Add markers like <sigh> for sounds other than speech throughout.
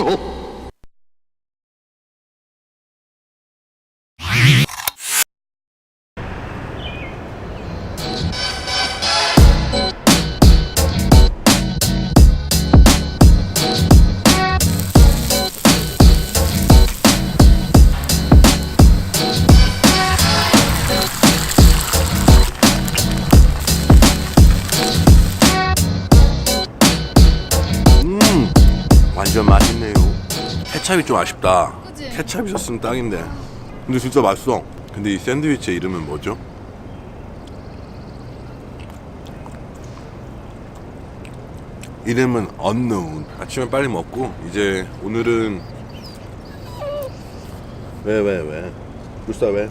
음, 완전 맛있네요. 케찹이 좀 아쉽다. 그치? 케찹 있었으면 딱인데. 근데 진짜 맛있어. 근데 이 샌드위치의 이름은 뭐죠? 이름은 unknown. 아침에 빨리 먹고 이제 오늘은 왜 왜 왜? 불사 왜?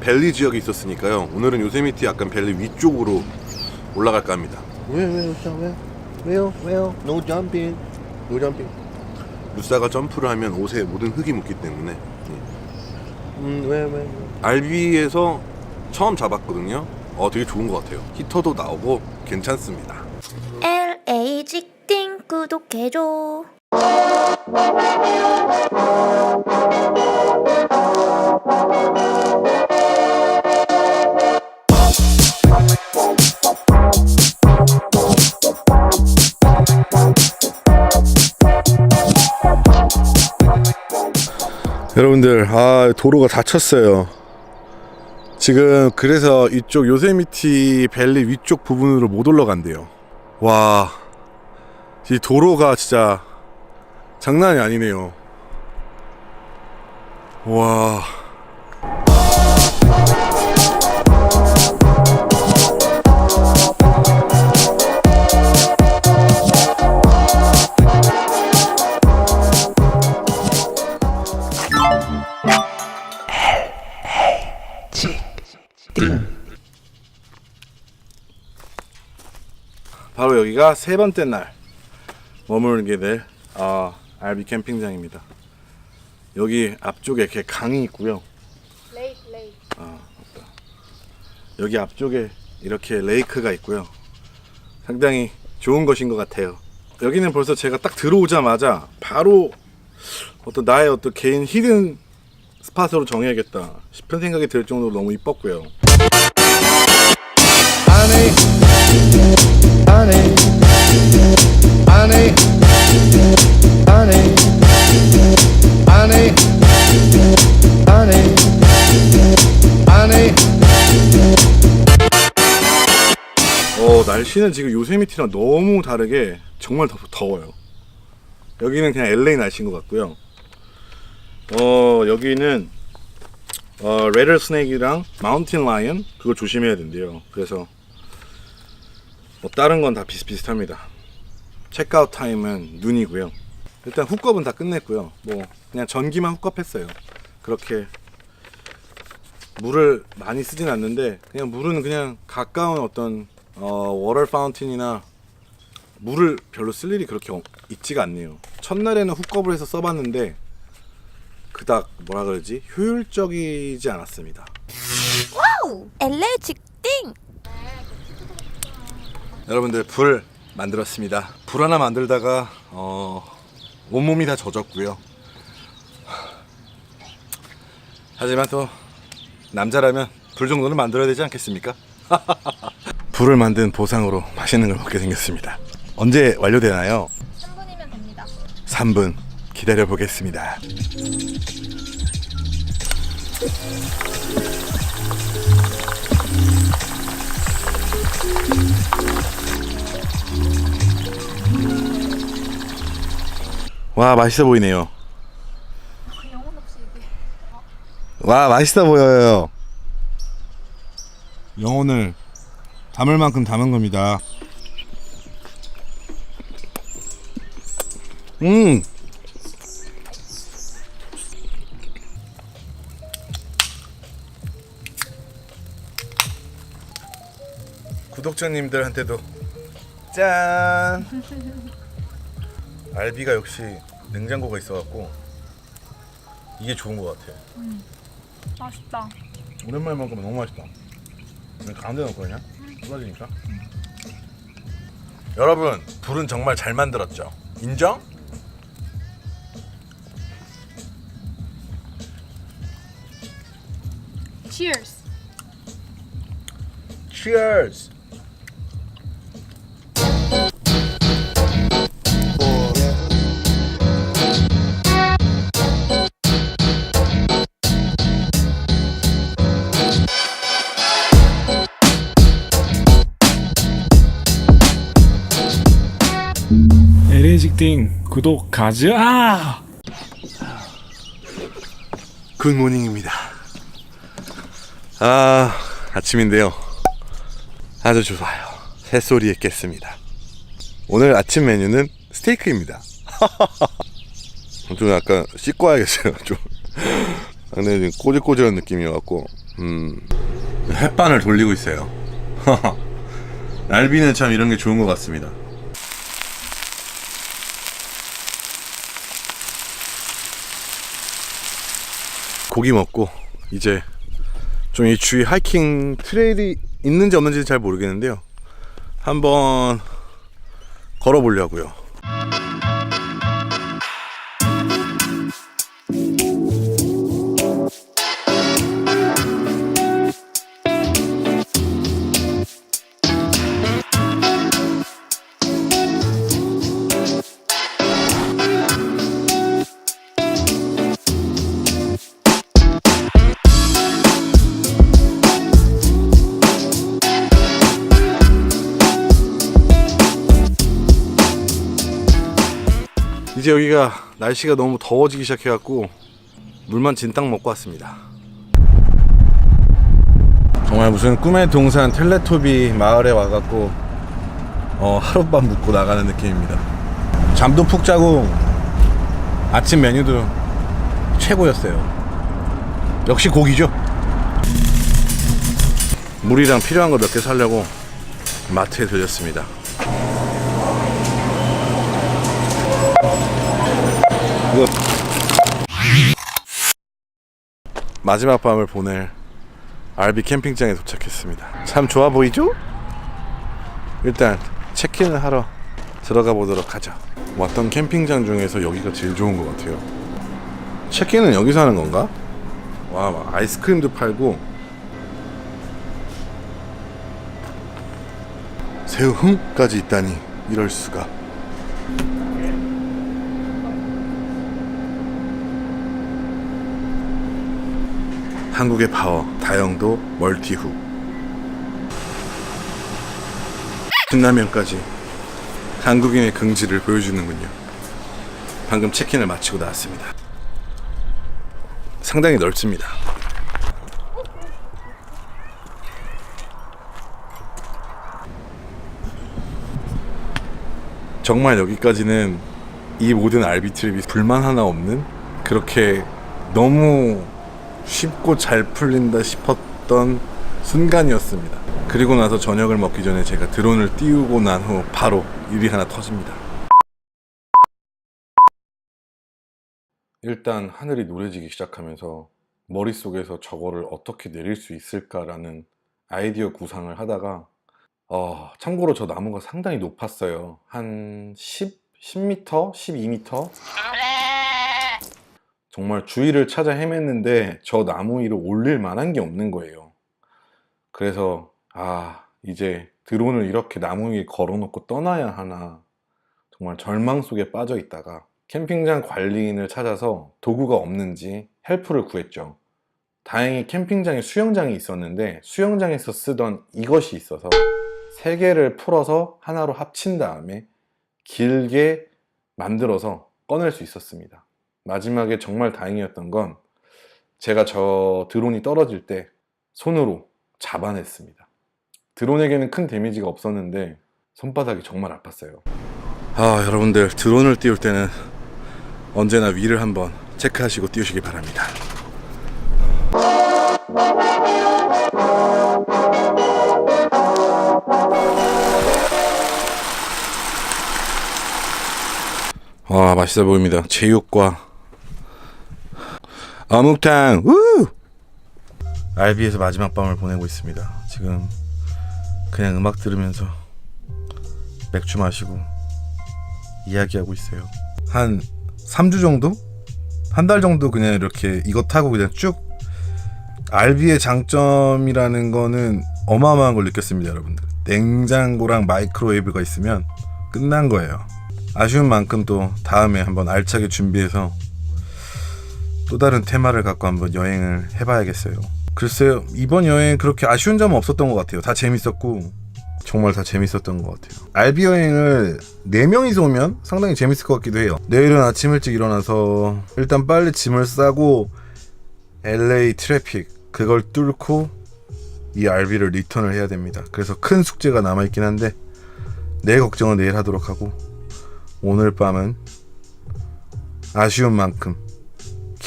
벨리 지역에 있었으니까요. 오늘은 요세미티 약간 벨리 위쪽으로 올라갈까 합니다. 왜 왜 불사 왜? 왜요? 왜요? No jumping. No jumping. 루사가 점프를 하면 옷에 모든 흙이 묻기 때문에. 음, 왜, 왜, 왜? 알비에서 처음 잡았거든요. 어, 되게 좋은 것 같아요. 히터도 나오고 괜찮습니다. LA 직딩 구독해줘. 여러분들, 아, 도로가 닫혔어요. 지금 그래서 이쪽 요세미티 밸리 위쪽 부분으로 못 올라간대요. 와, 이 도로가 진짜 장난이 아니네요. 와. 세 번째 날 머물게 될 아, 알비 캠핑장입니다. 여기 앞쪽에 이렇게 강이 있고요. 레이 레이. 여기 앞쪽에 이렇게 레이크가 있고요. 상당히 좋은 것인 것 같아요. 여기는 벌써 제가 딱 들어오자마자 바로 어떤 나의 어떤 개인 히든 스팟으로 정해야겠다 싶은 생각이 들 정도로 너무 이뻤고요. 날씨는 지금 요세미티랑 너무 다르게 정말 더, 더워요. 여기는 그냥 LA 날씨인 것 같고요. 어 여기는 어 레더 스네이크랑 마운틴 라이언 그거 조심해야 된대요. 그래서 뭐 다른 건 다 비슷비슷합니다. 체크아웃 타임은 눈이고요. 일단 훅업은 다 끝냈고요. 뭐 그냥 전기만 훅업했어요. 그렇게 물을 많이 쓰진 않는데 그냥 물은 그냥 가까운 어떤 어, 워터 파운틴이나 물을 별로 쓸 일이 그렇게 없- 있지가 않네요. 첫날에는 훅업을 해서 써봤는데 그닥 뭐라 그러지 효율적이지 않았습니다. LA 직딩. 여러분들 불 만들었습니다. 불 하나 만들다가 어, 온몸이 다 젖었고요. 하지만 또 남자라면 불 정도는 만들어야 되지 않겠습니까? <laughs> 불을 만든 보상으로 맛있는 걸 먹게 생겼습니다. 언제 완료되나요? 3분이면 됩니다. 3분 기다려 보겠습니다. 와 맛있어 보이네요. 그 영혼 없이 이게. 와 맛있어 보여요. 영혼을 담을 만큼 담은 겁니다. 음. 구독자님들한테도 짠. 알비가 역시 냉장고가 있어갖고 이게 좋은 것 같아요. 맛있다. 오랜만에 먹으면 너무 맛있다. 왜 가운데 넣을 거냐? 쏟아지니까. 여러분 불은 정말 잘 만들었죠. 인정? Cheers. LA 직딩 구독 가자. 굿모닝입니다. 아, 아침인데요. 아주 좋아요. 새소리에 깼습니다. 오늘 아침 메뉴는 스테이크입니다. <laughs> 좀 약간 씻고 와야겠어요. 좀. <laughs> 근데 지금 꼬질꼬질한 느낌이어갖고, 음, 햇반을 돌리고 있어요. <laughs> 날비는 참 이런 게 좋은 것 같습니다. 고기 먹고 이제 좀 이 주위 하이킹 트레일이 있는지 없는지 잘 모르겠는데요. 한번 걸어보려고요. 이제 여기가 날씨가 너무 더워지기 시작해갖고 물만 진땅 먹고 왔습니다. 정말 무슨 꿈의 동산 텔레토비 마을에 와갖고 어, 하룻밤 묵고 나가는 느낌입니다. 잠도 푹 자고 아침 메뉴도 최고였어요. 역시 고기죠. 물이랑 필요한 거 몇 개 사려고 마트에 들렸습니다. 마지막 밤을 보낼 RB 캠핑장에 도착했습니다. 참 좋아 보이죠? 일단 체크인을 하러 들어가 보도록 하죠. 왔던 캠핑장 중에서 여기가 제일 좋은 것 같아요. 체크인은 여기서 하는 건가? 와, 막 아이스크림도 팔고 새우흥까지 있다니 이럴 수가. 한국의 파워 다영도 멀티훅 신라면까지 한국인의 긍지를 보여주는군요. 방금 체킨을 마치고 나왔습니다. 상당히 넓습니다. 정말 여기까지는 이 모든 RB 트립이 불만 하나 없는 그렇게 너무 쉽고 잘 풀린다 싶었던 순간이었습니다. 그리고 나서 저녁을 먹기 전에 제가 드론을 띄우고 난 후 바로 일이 하나 터집니다. 일단 하늘이 노래지기 시작하면서 머릿속에서 저거를 어떻게 내릴 수 있을까라는 아이디어 구상을 하다가 어, 참고로 저 나무가 상당히 높았어요. 한 10, 10m, 12m? 정말 주위를 찾아 헤맸는데 저 나무 위로 올릴 만한 게 없는 거예요. 그래서 아 이제 드론을 이렇게 나무 위에 걸어놓고 떠나야 하나 정말 절망 속에 빠져 있다가 캠핑장 관리인을 찾아서 도구가 없는지 헬프를 구했죠. 다행히 캠핑장에 수영장이 있었는데 수영장에서 쓰던 이것이 있어서 세 개를 풀어서 하나로 합친 다음에 길게 만들어서 꺼낼 수 있었습니다. 마지막에 정말 다행이었던 건 제가 저 드론이 떨어질 때 손으로 잡아냈습니다. 드론에게는 큰 데미지가 없었는데 손바닥이 정말 아팠어요. 아, 여러분들 드론을 띄울 때는 언제나 위를 한번 체크하시고 띄우시기 바랍니다. 와, 맛있어 보입니다. 제육과 어묵탕. 우! RB에서 마지막 밤을 보내고 있습니다. 지금 그냥 음악 들으면서 맥주 마시고 이야기하고 있어요. 한 3주 정도? 한 달 정도 그냥 이렇게 이거 타고 그냥 쭉 RB의 장점이라는 거는 어마어마한 걸 느꼈습니다, 여러분들. 냉장고랑 마이크로웨이브가 있으면 끝난 거예요. 아쉬운 만큼 또 다음에 한번 알차게 준비해서 또 다른 테마를 갖고 한번 여행을 해봐야겠어요. 글쎄요, 이번 여행 그렇게 아쉬운 점은 없었던 것 같아요. 다 재밌었고, 정말 다 재밌었던 것 같아요. 알비 여행을 4명이서 오면 상당히 재밌을 것 같기도 해요. 내일은 아침 일찍 일어나서 일단 빨리 짐을 싸고 LA 트래픽 그걸 뚫고 이 RB를 리턴을 해야 됩니다. 그래서 큰 숙제가 남아있긴 한데 내 걱정은 내일 하도록 하고 오늘 밤은 아쉬운 만큼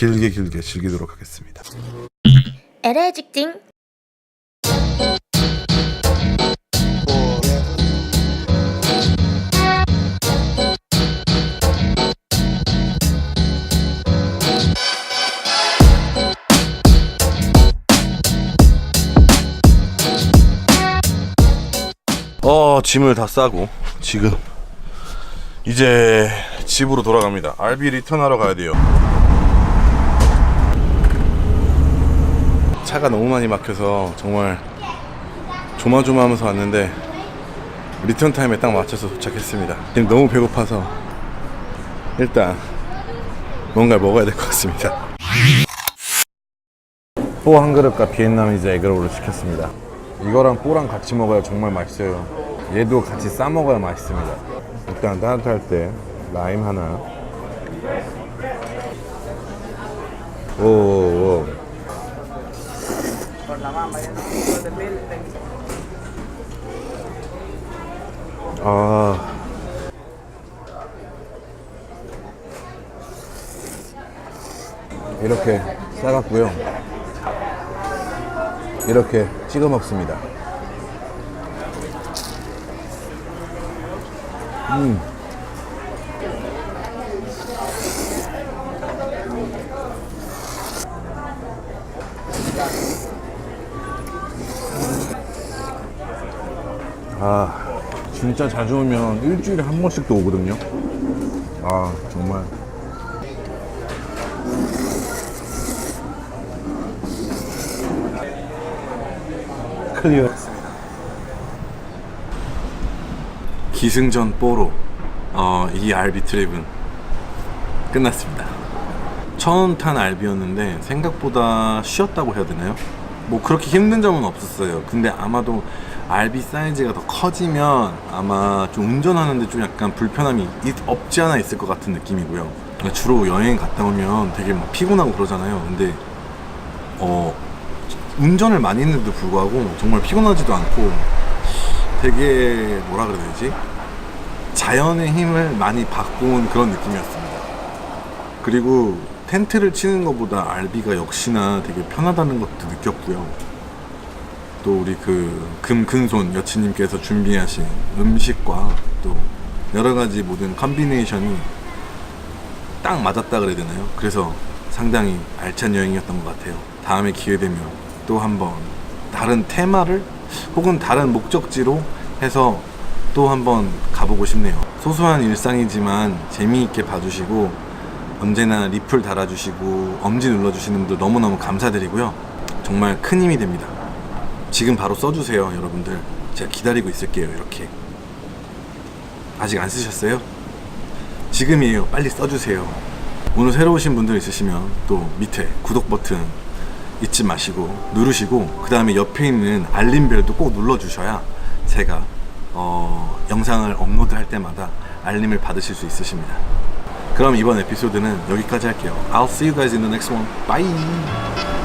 길게 길게 즐기도록 하겠습니다. LA 직딩 어 짐을 다 싸고 지금 이제 집으로 돌아갑니다. RB 리턴하러 가야 돼요. 차가 너무 많이 막혀서 정말 조마조마하면서 왔는데 리턴 타임에 딱 맞춰서 도착했습니다. 지금 너무 배고파서 일단 뭔가를 먹어야 될 것 같습니다. <laughs> 뽀 한 그릇과 비엔나미즈 에그로를 시켰습니다. 이거랑 뽀랑 같이 먹어야 정말 맛있어요. 얘도 같이 싸 먹어야 맛있습니다. 일단 따뜻할 때 라임 하나. 오, 오. 아. 이렇게 싸갔고요. 이렇게 찍어 먹습니다. 음. 아, 진짜 자주 오면 일주일에 한 번씩도 오거든요. 아, 정말. 클리어 기승전 뽀로 어, 이 알비 트립은 끝났습니다. 처음 탄 알비였는데 생각보다 쉬었다고 해야 되나요? 뭐 그렇게 힘든 점은 없었어요. 근데 아마도 알비 사이즈가 더 커지면 아마 좀 운전하는데 좀 약간 불편함이 있- 없지 않아 있을 것 같은 느낌이고요. 주로 여행 갔다 오면 되게 막 피곤하고 그러잖아요. 근데 어 운전을 많이 했는데도 불구하고 정말 피곤하지도 않고 되게 뭐라 그래야 되지? 자연의 힘을 많이 받고 온 그런 느낌이었습니다. 그리고 텐트를 치는 것보다 알비가 역시나 되게 편하다는 것도 느꼈고요. 또 우리 그 금큰손 여친님께서 준비하신 음식과 또 여러 가지 모든 컨비네이션이 딱 맞았다 그래야 되나요? 그래서 상당히 알찬 여행이었던 것 같아요. 다음에 기회 되면 또 한번 다른 테마를 혹은 다른 목적지로 해서 또 한번 가보고 싶네요. 소소한 일상이지만 재미있게 봐주시고 언제나 리플 달아주시고 엄지 눌러주시는 분들 너무너무 감사드리고요. 정말 큰 힘이 됩니다. 지금 바로 써주세요, 여러분들. 제가 기다리고 있을게요, 이렇게. 아직 안 쓰셨어요? 지금이에요. 빨리 써주세요. 오늘 새로 오신 분들 있으시면 또 밑에 구독 버튼 잊지 마시고 누르시고 그 다음에 옆에 있는 알림벨도 꼭 눌러주셔야 제가 어, 영상을 업로드 할 때마다 알림을 받으실 수 있으십니다. 그럼 이번 에피소드는 여기까지 할게요. I'll see you guys in the next one. Bye!